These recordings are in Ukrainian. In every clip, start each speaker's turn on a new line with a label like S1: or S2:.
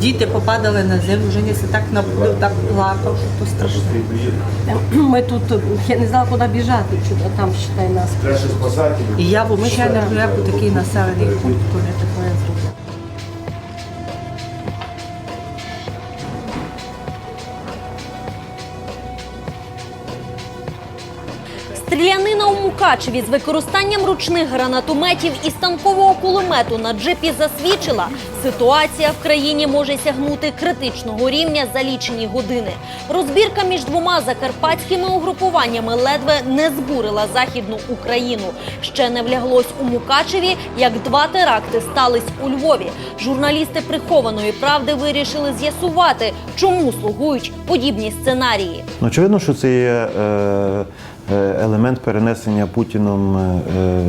S1: Діти попадали на землю, Женіся так наплив, так плакав, що то страшно.
S2: Ми тут, я не знала, куди біжати, чи там, считай, нас.
S1: І я бо ми ще не такий населений пункт, коли таке зробив.
S3: Мукачеві з використанням ручних гранатометів і станкового кулемету на джипі засвідчила, ситуація в країні може сягнути критичного рівня за лічені години. Розбірка між двома закарпатськими угрупуваннями ледве не збурила західну Україну. Ще не вляглось у Мукачеві, як два теракти стались у Львові. Журналісти прихованої правди вирішили з'ясувати, чому слугують подібні сценарії.
S4: Ну, очевидно, що це є е, елемент перенесення Путіном е, е,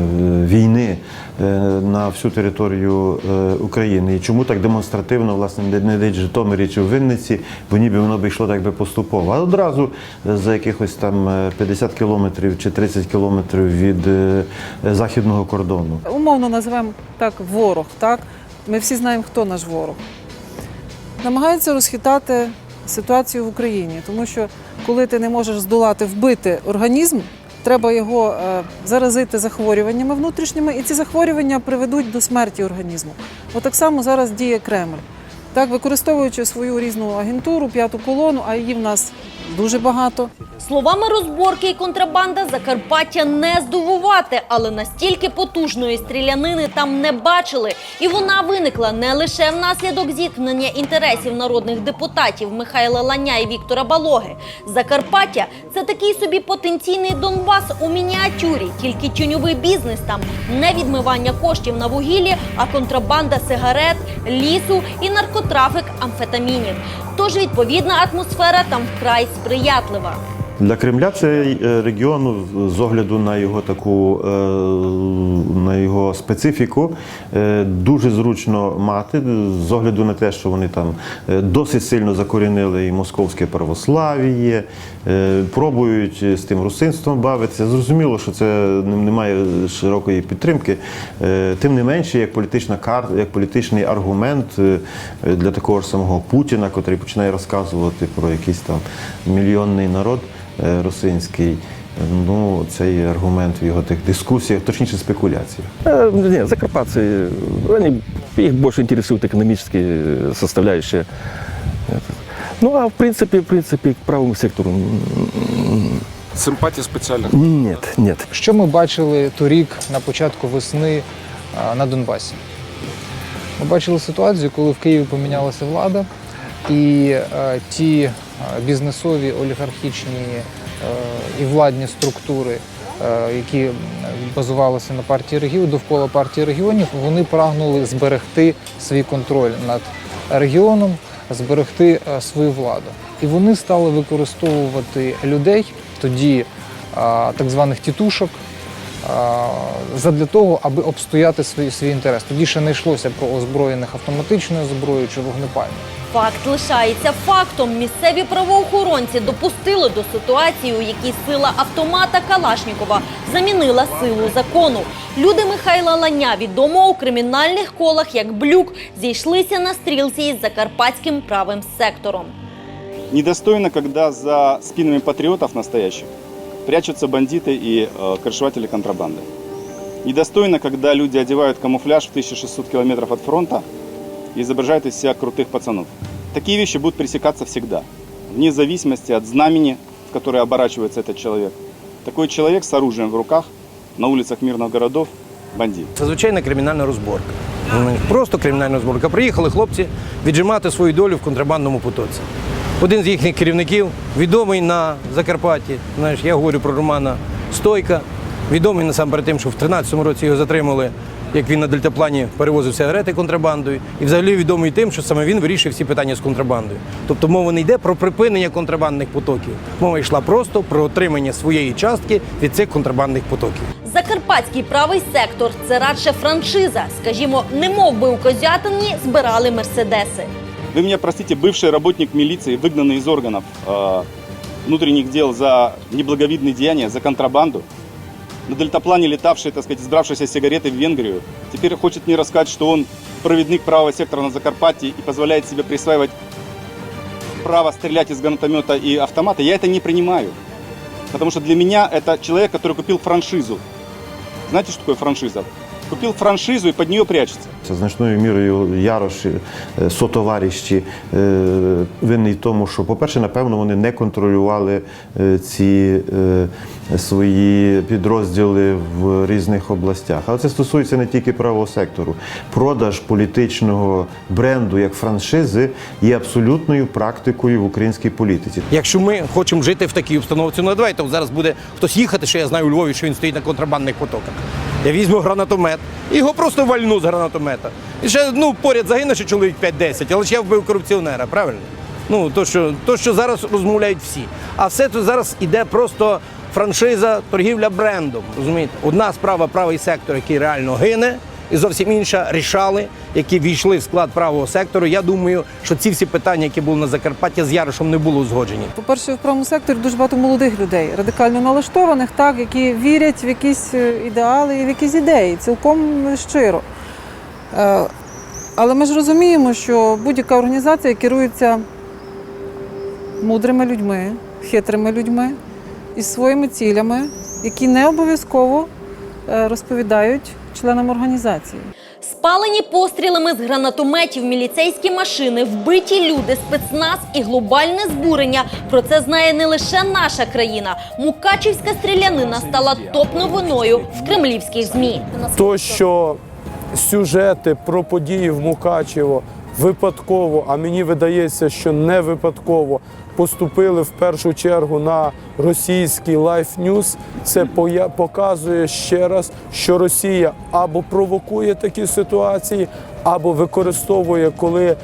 S4: війни е, на всю територію е, України. І чому так демонстративно, власне, не, десь Житомирі чи в Винниці, бо ніби воно б йшло так би поступово. А одразу за якихось там е, 50 кілометрів чи 30 кілометрів від е, західного кордону.
S5: умовно називаємо так ворог. Так? Ми всі знаємо, хто наш ворог. Намагаються розхитати ситуацію в Україні, тому що коли ти не можеш здолати, вбити організм, треба його е, заразити захворюваннями внутрішніми, і ці захворювання приведуть до смерті організму. Отак так само зараз діє Кремль. Так, використовуючи свою різну агентуру, п'яту колону, а її в нас дуже багато.
S3: Словами розборки і контрабанда Закарпаття не здивувати, але настільки потужної стрілянини там не бачили. І вона виникла не лише внаслідок зіткнення інтересів народних депутатів Михайла Ланя і Віктора Балоги. Закарпаття це такий собі потенційний Донбас у мініатюрі, тільки тюньовий бізнес там не відмивання коштів на вугіллі, а контрабанда сигарет, лісу і наркотрафік амфетамінів. Тож відповідна атмосфера там вкрай сприятлива.
S4: Для Кремля цей е, регіон ну, з огляду на його таку е, на його специфіку е, дуже зручно мати, з огляду на те, що вони там е, досить сильно закорінили і московське православ'я, е, пробують з тим русинством бавитися. Зрозуміло, що це немає широкої підтримки. Е, Тим не менше, як політична карта, як політичний аргумент е, для такого ж самого Путіна, котрий починає розказувати про якийсь там мільйонний народ е, русинський. Ну, цей аргумент в його тих дискусіях, точніше спекуляціях.
S6: Э, Нет, закарпатцы, они, их больше интересует экономические э, составляющие. Это. Ну, а в принципе, в принципе, к правому сектору м,
S7: Симпатії спеціальних.
S6: нет, нет.
S8: Що ми бачили торік на початку весни а, на Донбасі? Ми бачили ситуацію, коли в Києві помінялася влада, і е, ті е, бізнесові, олігархічні е, і владні структури, е, які базувалися на партії регіонів, довкола партії регіонів, вони прагнули зберегти свій контроль над регіоном, зберегти е, свою владу. І вони стали використовувати людей, тоді е, так званих тітушок, задля того, аби обстояти свій, свій інтерес. Тоді ще не йшлося про озброєних автоматичною зброєю чи вогнепальною.
S3: Факт лишається фактом. Місцеві правоохоронці допустили до ситуації, у якій сила автомата Калашнікова замінила силу закону. Люди Михайла Ланя, відомого у кримінальних колах як Блюк, зійшлися на стрілці із закарпатським правим сектором.
S9: Недостойно, когда за спинами патриотов настоящих прячутся бандиты и э, крышеватели контрабанды. Недостойно, когда люди одевают камуфляж в 1600 километров от фронта и изображают из себя крутых пацанов. Такие вещи будут пресекаться всегда, вне зависимости от знамени, в которое оборачивается этот человек. Такой человек с оружием в руках на улицах мирных городов – бандит.
S10: Це звичайна кримінальна розборка. Ну, Просто кримінальна розборка. Приїхали хлопці віджимати свою долю в контрабандному потоці. Один з їхніх керівників, відомий на Закарпатті, знаєш, я говорю про Романа Стойка, відомий насамперед тим, що в 13-му році його затримали, як він на дельтаплані перевозив сигарети контрабандою, і взагалі відомий тим, що саме він вирішив всі питання з контрабандою. Тобто мова не йде про припинення контрабандних потоків. Мова йшла просто про отримання своєї частки від цих контрабандних потоків.
S3: Закарпатський правий сектор це радше франшиза. Скажімо, не мов би у Козятині збирали мерседеси.
S9: Вы меня простите, бывший работник милиции, выгнанный из органов э, внутренних дел за неблаговидные деяния, за контрабанду, на дельтаплане летавший, так сказать, избравшийся сигареты в Венгрию, теперь хочет мне рассказать, что он проводник правого сектора на Закарпатье и позволяет себе присваивать право стрелять из гранатомета и автомата, я это не принимаю. Потому что для меня это человек, который купил франшизу. Знаете, что такое франшиза? Купил франшизу и под нее прячется.
S4: Це значною мірою яроші, е, сотоваріщі е, винні в тому, що, по-перше, напевно, вони не контролювали е, ці е, свої підрозділи в різних областях. Але це стосується не тільки правого сектору. Продаж політичного бренду як франшизи є абсолютною практикою в українській політиці.
S10: Якщо ми хочемо жити в такій обстановці, ну давайте от зараз буде хтось їхати, що я знаю у Львові, що він стоїть на контрабандних потоках. Я візьму гранатомет і його просто вальну з гранатомета. І ще ну, поряд загине ще чоловік 5-10, але ж я вбив корупціонера, правильно? Ну, то що, то, що зараз розмовляють всі. А все це зараз іде просто франшиза, торгівля брендом. Розумієте? Одна справа правий сектор, який реально гине, і зовсім інша рішали, які війшли в склад правого сектору. Я думаю, що ці всі питання, які були на Закарпатті, з Ярошем не були узгоджені.
S5: По-перше, в правому секторі дуже багато молодих людей, радикально налаштованих, так, які вірять в якісь е, ідеали і в якісь ідеї, цілком щиро. Е, Але ми ж розуміємо, що будь-яка організація керується мудрими людьми, хитрими людьми із своїми цілями, які не обов'язково е, розповідають членам організації.
S3: Спалені пострілами з гранатометів міліцейські машини, вбиті люди, спецназ і глобальне збурення. Про це знає не лише наша країна. Мукачівська стрілянина стала топ-новиною в кремлівських змі.
S7: То, що сюжети про події в Мукачево випадково, а мені видається, що не випадково поступили в першу чергу на російський Life News, це показує ще раз, що Росія або провокує такі ситуації, або використовує, коли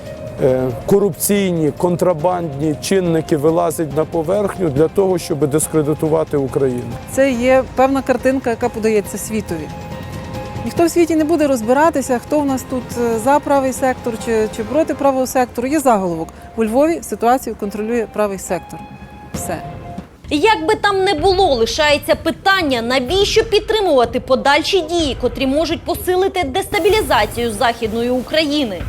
S7: е, корупційні контрабандні чинники вилазять на поверхню для того, щоб дискредитувати Україну.
S5: Це є певна картинка, яка подається світові. Ніхто в світі не буде розбиратися, хто в нас тут е, за правий сектор чи, чи проти правого сектору. Є заголовок. У Львові ситуацію контролює правий сектор. Все.
S3: Як би там не було, лишається питання, навіщо підтримувати подальші дії, котрі можуть посилити дестабілізацію Західної України.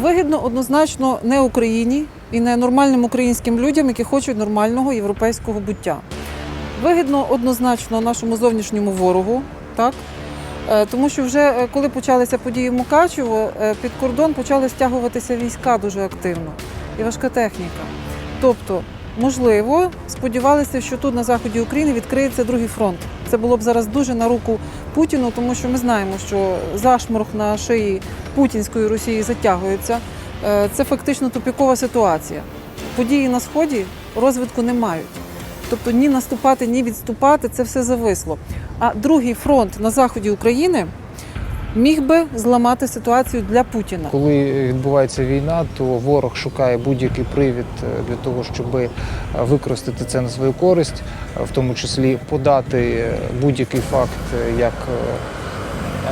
S5: Вигідно однозначно не Україні і не нормальним українським людям, які хочуть нормального європейського буття. Вигідно однозначно нашому зовнішньому ворогу, так? Е, Тому що вже е, коли почалися події в Мукачево, е, під кордон почали стягуватися війська дуже активно і важка техніка. Тобто, можливо, сподівалися, що тут на заході України відкриється другий фронт. Це було б зараз дуже на руку Путіну, тому що ми знаємо, що зашморг на шиї путінської Росії затягується. Це фактично тупікова ситуація. Події на сході розвитку не мають. Тобто ні наступати, ні відступати це все зависло. А другий фронт на заході України міг би зламати ситуацію для Путіна.
S8: Коли відбувається війна, то ворог шукає будь-який привід е, для того, щоб е, використати це на свою користь, е, в тому числі подати будь-який факт як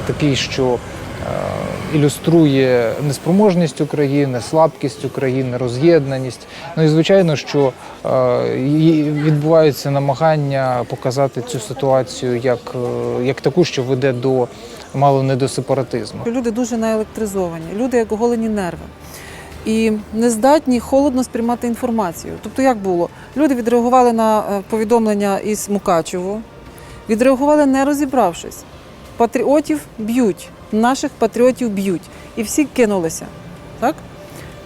S8: такий, що ілюструє неспроможність України, слабкість України, роз'єднаність. Ну і звичайно, що е, відбуваються намагання показати цю ситуацію як, е, як таку, що веде до мало не до сепаратизму.
S5: Люди дуже наелектризовані, люди як оголені нерви. І не здатні холодно сприймати інформацію. Тобто, як було? Люди відреагували на е, повідомлення із Мукачево, відреагували не розібравшись. Патріотів б'ють, наших патріотів б'ють. І всі кинулися. Так?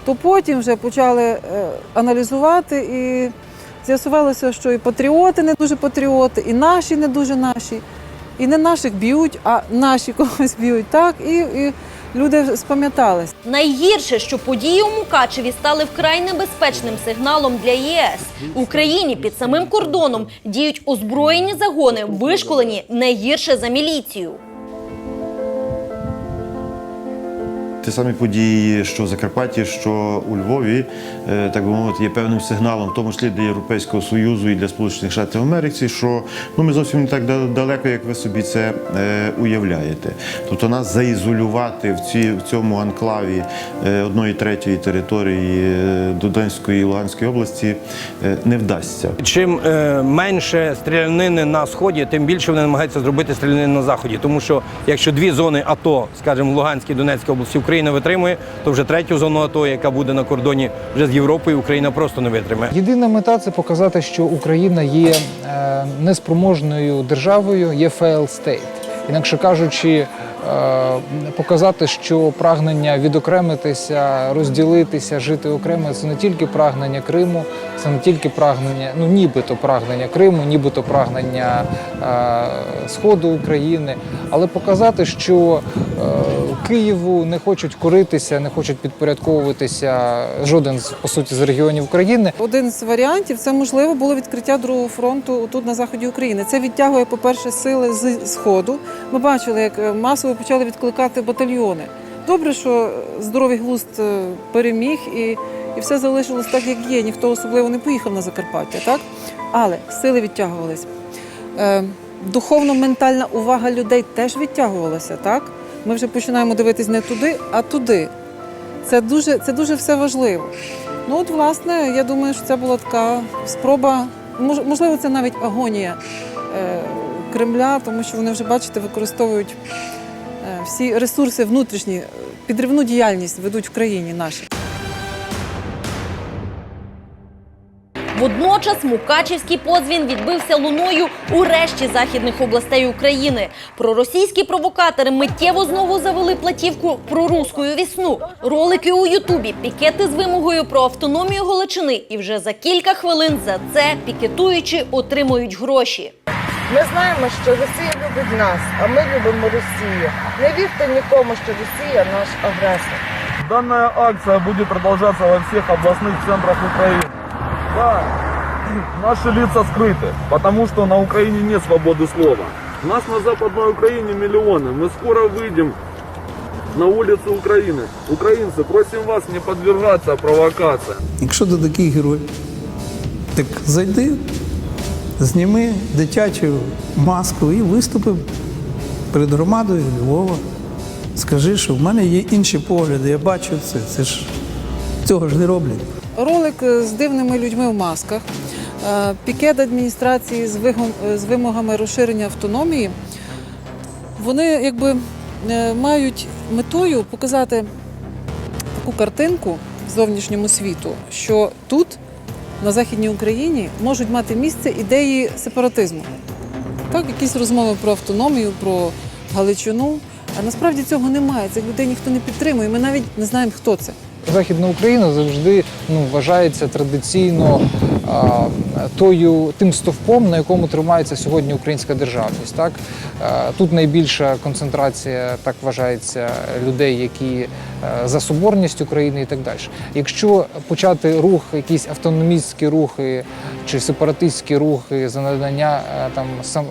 S5: То потім вже почали е, аналізувати і з'ясувалося, що і патріоти не дуже патріоти, і наші не дуже наші. І не наших б'ють, а наші когось б'ють. Так? І, і люди спам'ятались.
S3: Найгірше, що події у Мукачеві стали вкрай небезпечним сигналом для ЄС. В Україні під самим кордоном діють озброєні загони, вишколені не гірше за міліцію.
S4: Ті самі події, що в Закарпатті, що у Львові, е, так би мовити, є певним сигналом, в тому числі для Європейського Союзу і для Сполучених Штатів Америки, що ну, ми зовсім не так далеко, як ви собі це е, уявляєте. Тобто нас заізолювати в, ці, в цьому анклаві е, одної третьої території Донецької і Луганської області не вдасться.
S10: Чим менше стрілянини на сході, тим більше вони намагаються зробити стрілянини на заході. Тому що якщо дві зони АТО, скажімо, Луганській і Донецькій області Україна витримує, то вже третю зону АТО, яка буде на кордоні вже з Європою, Україна просто не витримає.
S8: Єдина мета це показати, що Україна є е, неспроможною державою, є fail state. Інакше кажучи, показати, що прагнення відокремитися, розділитися, жити окремо це не тільки прагнення Криму, це не тільки прагнення, ну нібито прагнення Криму, нібито прагнення е, Сходу України, але показати, що е, Києву не хочуть коритися, не хочуть підпорядковуватися жоден з по суті з регіонів України.
S5: Один з варіантів це можливо було відкриття другого фронту тут на заході України. Це відтягує, по-перше, сили з сходу. Ми бачили, як е, масово почали відкликати батальйони. Добре, що здоровий глузд е, переміг і, і все залишилось так, як є. Ніхто особливо не поїхав на Закарпаття, так? Але сили відтягувались. Е, духовно-ментальна увага людей теж відтягувалася, так? Ми вже починаємо дивитись не туди, а туди. Це дуже, це дуже все важливо. Ну от, власне, я думаю, що це була така спроба, мож- можливо, це навіть агонія е, Кремля, тому що вони вже, бачите, використовують всі ресурси внутрішні, е, підривну діяльність ведуть в країні нашій.
S3: Водночас Мукачівський подзвін відбився луною у решті західних областей України. Проросійські провокатори миттєво знову завели платівку про руську вісну, ролики у Ютубі, пікети з вимогою про автономію Галичини. І вже за кілька хвилин за це пікетуючі отримують гроші.
S11: Ми знаємо, що Росія любить нас, а ми любимо Росію. Не вірте нікому, що Росія наш агресор.
S12: Данная акция будет продолжаться во всех областных центрах Украины. Да, наши лица скрыты, потому что на Украине нет свободы слова. Нас на Западной Украине миллионы. Мы скоро выйдем на улицы Украины. Украинцы, просим вас не подвергаться провокациям.
S13: Якщо ти такий герой, так зайди, зніми дитячу маску і виступи перед громадою Львова. Скажи, що в мене є інші погляди, я бачу це. Це ж цього ж не роблять.
S5: Ролик е, з дивними людьми в масках, е, пікет адміністрації з вимогами розширення автономії. Вони якби е, мають метою показати таку картинку зовнішньому світу, що тут, на Західній Україні, можуть мати місце ідеї сепаратизму. Так, якісь розмови про автономію, про Галичину. А насправді цього немає. Цих людей ніхто не підтримує. Ми навіть не знаємо, хто це.
S8: Західна Україна завжди ну, вважається традиційно тою тим стовпом, на якому тримається сьогодні українська державність. Так тут найбільша концентрація, так вважається, людей, які е, за соборність України і так далі. Якщо почати рух, якісь автономістські рухи чи сепаратистські рухи за надання е, там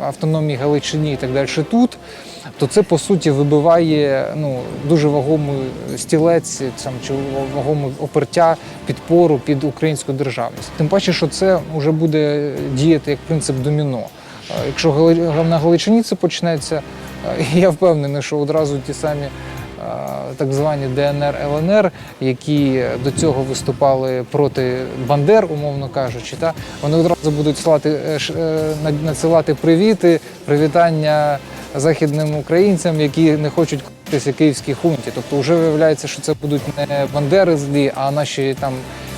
S8: автономії Галичині і так далі тут. То це по суті вибиває ну дуже вагомий стілець там чи вагоме опертя підпору під українську державність. Тим паче, що це вже буде діяти як принцип доміно. Е, Якщо на Галичині це почнеться, е, я впевнений, що одразу ті самі. е, Так звані ДНР ЛНР, які до цього виступали проти Бандер, умовно кажучи, та вони одразу будуть слати надсилати привіти, привітання західним українцям, які не хочуть котитися київській хунті. Тобто, вже виявляється, що це будуть не бандери злі, а наші там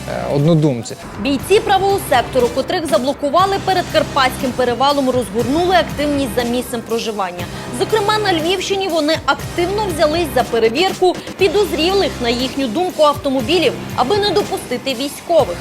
S8: е, однодумці.
S3: Бійці правого сектору, котрих заблокували перед Карпатським перевалом, розгорнули активність за місцем проживання. Зокрема, на Львівщині вони активно взялись за перевірку підозрілих, на їхню думку, автомобілів, аби не допустити військових.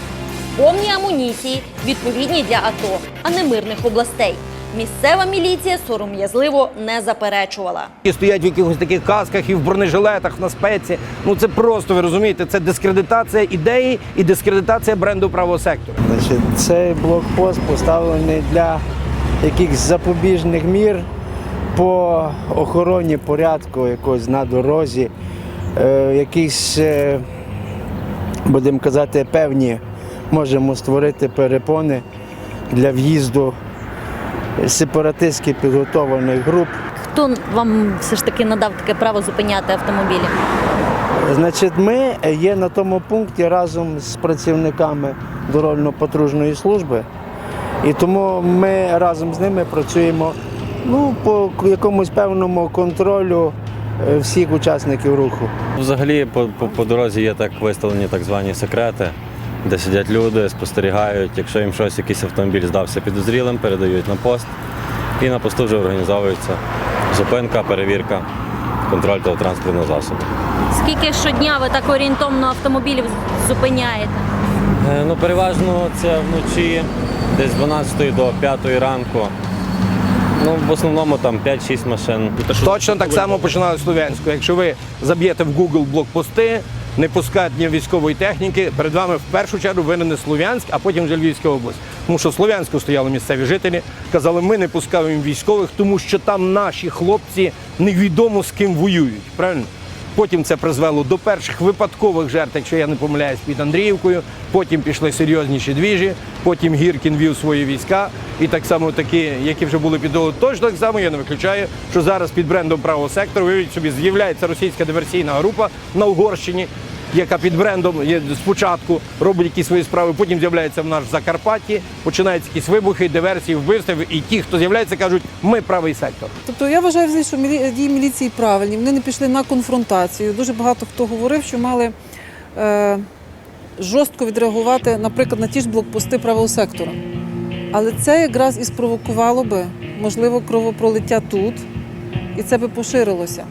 S3: Повні амуніції, відповідні для АТО, а не мирних областей. Місцева міліція сором'язливо не заперечувала.
S10: І стоять в якихось таких касках і в бронежилетах на спеці. Ну це просто ви розумієте, це дискредитація ідеї і дискредитація бренду правого сектору.
S14: Значить, цей блокпост поставлений для якихось запобіжних мір по охороні порядку якось на дорозі. е, якісь, е, будемо казати, певні можемо створити перепони для в'їзду сепаратистськи підготованих груп.
S3: Хто вам все ж таки надав таке право зупиняти автомобілі?
S14: Значить, ми є на тому пункті разом з працівниками дорожньо-патрульної служби, і тому ми разом з ними працюємо ну, по якомусь певному контролю е, всіх учасників руху.
S15: Взагалі по, по, по дорозі є так виставлені так звані секрети, де сидять люди, спостерігають. Якщо їм щось, якийсь автомобіль здався підозрілим, передають на пост. І на посту вже організовується зупинка, перевірка, контроль того транспортного засобу.
S3: Скільки щодня ви так орієнтовно автомобілів зупиняєте?
S15: Е, Ну, переважно це вночі, десь з 12 до 5 ранку. Ну, в основному там 5-6 машин.
S10: Точно так само починали з Слов'янську. Якщо ви заб'єте в Google блокпости, непускання військової техніки, перед вами в першу чергу винен Слов'янськ, а потім вже Львівська область. Тому що Слов'янську стояли місцеві жителі, казали, ми не пускаємо військових, тому що там наші хлопці невідомо з ким воюють. Правильно? Потім це призвело до перших випадкових жертв, якщо я не помиляюсь, під Андріївкою. Потім пішли серйозніші двіжі, потім Гіркін вів свої війська. І так само такі, які вже були під точно так само, я не виключаю, що зараз під брендом правого сектору виявіть собі з'являється російська диверсійна група на Угорщині, яка під брендом спочатку робить якісь свої справи, потім з'являється в нас в Закарпатті, починаються якісь вибухи, диверсії, вбивства, і ті, хто з'являється, кажуть, ми правий сектор.
S5: Тобто я вважаю, що дії міліції правильні. Вони не пішли на конфронтацію. Дуже багато хто говорив, що мали е, жорстко відреагувати, наприклад, на ті ж блокпости правого сектора. Але це якраз і спровокувало би, можливо, кровопролиття тут, і це би поширилося.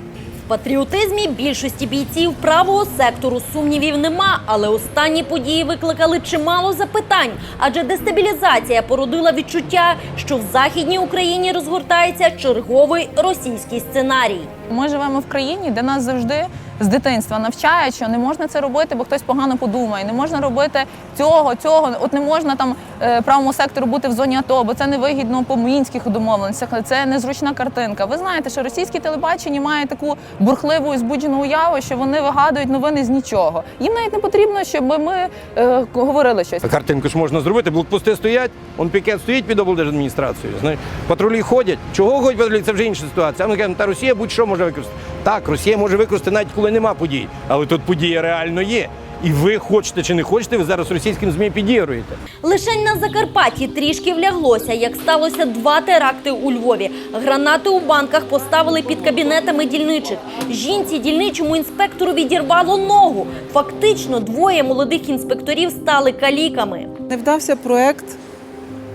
S3: Патріотизмі більшості бійців правого сектору сумнівів нема, але останні події викликали чимало запитань, адже дестабілізація породила відчуття, що в західній Україні розгортається черговий російський сценарій.
S16: Ми живемо в країні, де нас завжди з дитинства навчають, що не можна це робити, бо хтось погано подумає. Не можна робити цього, цього. От не можна там е, правому сектору бути в зоні АТО, бо це невигідно по мінських домовленостях. Це незручна картинка. Ви знаєте, що російське телебачення має таку бурхливу і збуджену уяву, що вони вигадують новини з нічого. Їм навіть не потрібно, щоб ми е, говорили щось.
S10: Картинку ж можна зробити, блокпости стоять, он пікет стоїть під облдержадміністрацією. Знаєш, патрулі ходять. Чого ходять патрулі? Це вже інша ситуація. Ми кажемо, та Росія будь-що може використати. Так, Росія може використати навіть коли нема подій. Але тут подія реально є. І ви хочете чи не хочете, ви зараз російським ЗМІ підігруєте.
S3: Лишень на Закарпатті трішки вляглося, як сталося два теракти у Львові. Гранати у банках поставили під кабінетами дільничих. Жінці дільничому інспектору відірвало ногу. Фактично, двоє молодих інспекторів стали каліками.
S5: Не вдався проект,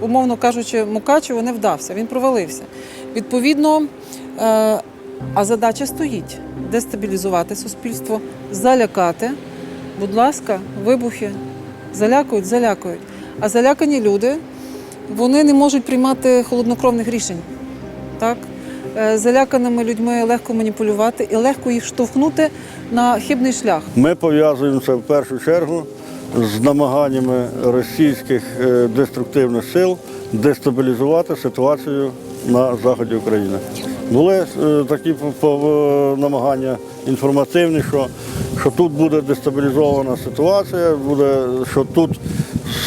S5: умовно кажучи, Мукачево не вдався, він провалився. Відповідно, е, а задача стоїть дестабілізувати суспільство, залякати. Будь ласка, вибухи залякують, залякують. А залякані люди вони не можуть приймати холоднокровних рішень. Так? Е, Заляканими людьми легко маніпулювати і легко їх штовхнути на хибний шлях.
S17: Ми пов'язуємо це в першу чергу з намаганнями російських е, деструктивних сил дестабілізувати ситуацію на заході України. Були е, такі по- намагання інформативні, що, що тут буде дестабілізована ситуація, буде, що тут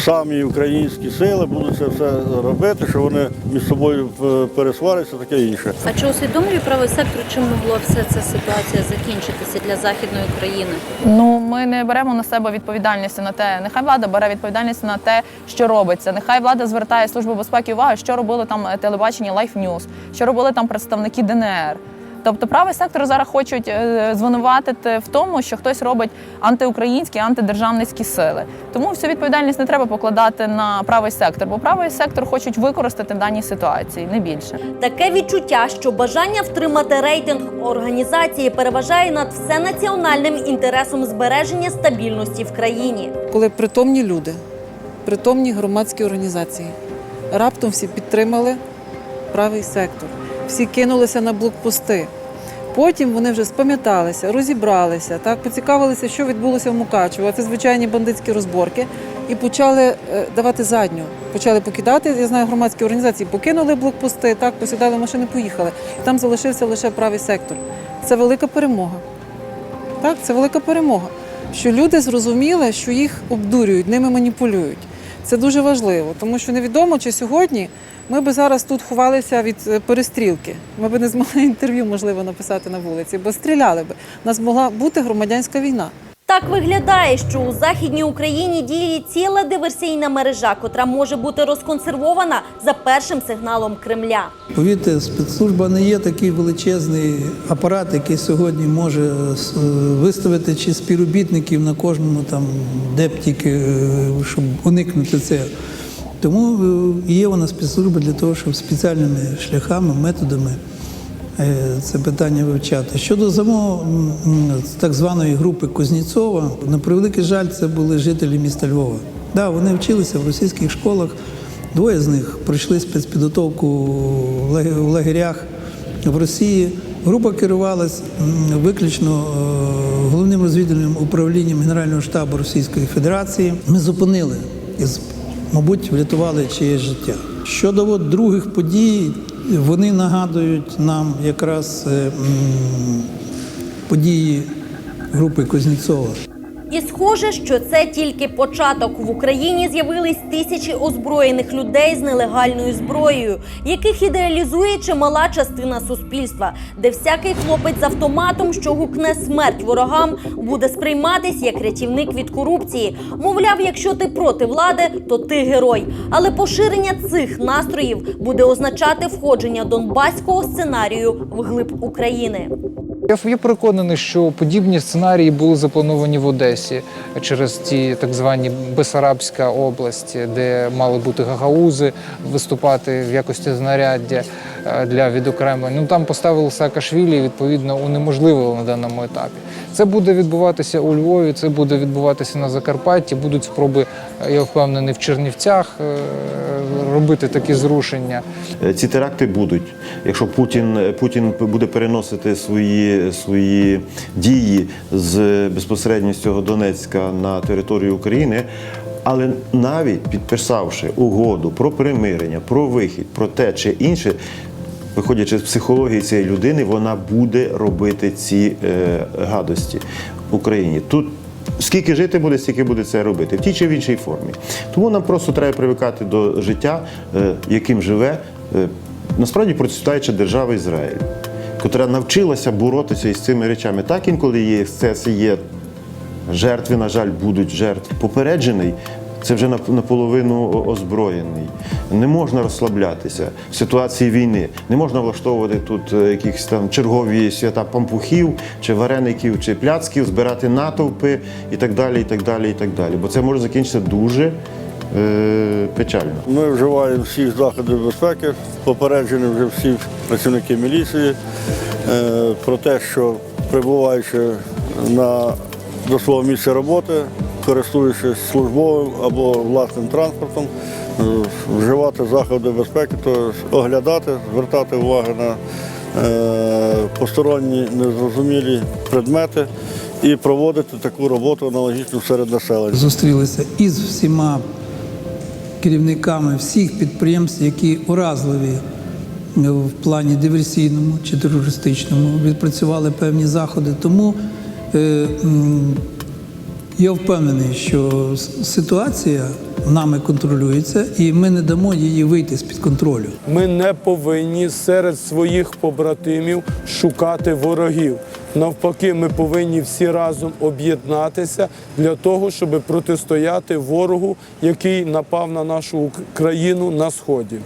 S17: самі українські сили будуть це все робити, що вони між собою е, пересваряться, таке інше.
S18: А чи усвідомлює правий сектор, чим могла вся ця ситуація закінчитися для західної України?
S16: Ну, ми не беремо на себе відповідальності на те. Нехай влада бере відповідальність на те, що робиться. Нехай влада звертає службу безпеки увагу, що робили там е, телебачення Life News, що робили там представники ДНР. Тобто правий сектор зараз хочуть е, звинуватити в тому, що хтось робить антиукраїнські, антидержавницькі сили. Тому всю відповідальність не треба покладати на правий сектор, бо правий сектор хочуть використати в даній ситуації, не більше.
S3: Таке відчуття, що бажання втримати рейтинг організації переважає над всенаціональним інтересом збереження стабільності в країні.
S5: коли притомні люди, притомні громадські організації раптом всі підтримали правий сектор, всі кинулися на блокпости. Потім вони вже спам'яталися, розібралися, так поцікавилися, що відбулося в Мукачево. а Це звичайні бандитські розборки, і почали е, давати задню. Почали покидати. Я знаю, громадські організації покинули блокпости, так посідали машини, поїхали. І там залишився лише правий сектор. Це велика перемога. Так, це велика перемога. Що люди зрозуміли, що їх обдурюють, ними маніпулюють. Це дуже важливо, тому що невідомо, чи сьогодні ми би зараз тут ховалися від е, перестрілки. Ми би не змогли інтерв'ю, можливо, написати на вулиці, бо стріляли б. У нас могла бути громадянська війна.
S3: Так виглядає, що у західній Україні діє ціла диверсійна мережа, котра може бути розконсервована за першим сигналом Кремля.
S13: Повірте, спецслужба не є такий величезний апарат, який сьогодні може е, виставити чи співробітників на кожному там, де тільки, е, щоб уникнути це. Тому е, є вона спецслужба для того, щоб спеціальними шляхами, методами це питання вивчати. Щодо м, так званої групи Кузнєцова, на превеликий жаль, це були жителі міста Львова. Да, вони вчилися в російських школах. Двоє з них пройшли спецпідготовку в лагерях в Росії. Група керувалась виключно е, головним розвідувальним управлінням Генерального штабу Російської Федерації. Ми зупинили і, мабуть, врятували чиєсь життя. Щодо от других подій, вони нагадують нам якраз е, події групи Кузнєцова.
S3: І схоже, що це тільки початок. В Україні з'явились тисячі озброєних людей з нелегальною зброєю, яких ідеалізує чимала частина суспільства, де всякий хлопець з автоматом, що гукне смерть ворогам, буде сприйматись як рятівник від корупції. Мовляв, якщо ти проти влади, то ти герой. Але поширення цих настроїв буде означати входження донбаського сценарію в глиб України.
S8: Я, я переконаний, що подібні сценарії були заплановані в Одесі через ті так звані Бесарабська область, де мали бути гагаузи виступати в якості знаряддя для відокремлення. Ну там поставили Саакашвілі, відповідно унеможливили на даному етапі. Це буде відбуватися у Львові, це буде відбуватися на Закарпатті. Будуть спроби, е, я впевнений, в Чернівцях е, робити такі зрушення.
S4: Е, Ці теракти будуть. Якщо Путін, Путін буде переносити свої, свої дії з безпосередньо з цього Донецька на територію України, але навіть підписавши угоду про примирення, про вихід, про те чи інше. Виходячи з психології цієї людини, вона буде робити ці е, гадості в Україні. Тут скільки жити буде, стільки буде це робити, в тій чи в іншій формі. Тому нам просто треба привикати до життя, е, яким живе е, насправді процвітаюча держава Ізраїль, яка навчилася боротися із цими речами. Так інколи є ексцеси, є жертви, на жаль, будуть жертви. Попереджений це вже наполовину озброєний. Не можна розслаблятися в ситуації війни. Не можна влаштовувати тут е, якісь там чергові свята пампухів, чи вареників, чи пляцків, збирати натовпи і так далі, і так далі, і так далі. Бо це може закінчитися дуже е, печально.
S17: Ми вживаємо всіх заходів безпеки, попереджені вже всі працівники міліції е, про те, що прибуваючи на, до свого місця роботи, користуючись службовим або власним транспортом, е, вживати заходи безпеки, тобто оглядати, звертати увагу на е, посторонні незрозумілі предмети і проводити таку роботу аналогічну серед населення.
S13: Зустрілися із всіма керівниками всіх підприємств, які уразливі в плані диверсійному чи терористичному, відпрацювали певні заходи. Тому я впевнений, що ситуація нами контролюється, і ми не дамо її вийти з-під контролю.
S7: Ми не повинні серед своїх побратимів шукати ворогів. Навпаки, ми повинні всі разом об'єднатися для того, щоб протистояти ворогу, який напав на нашу країну на сході.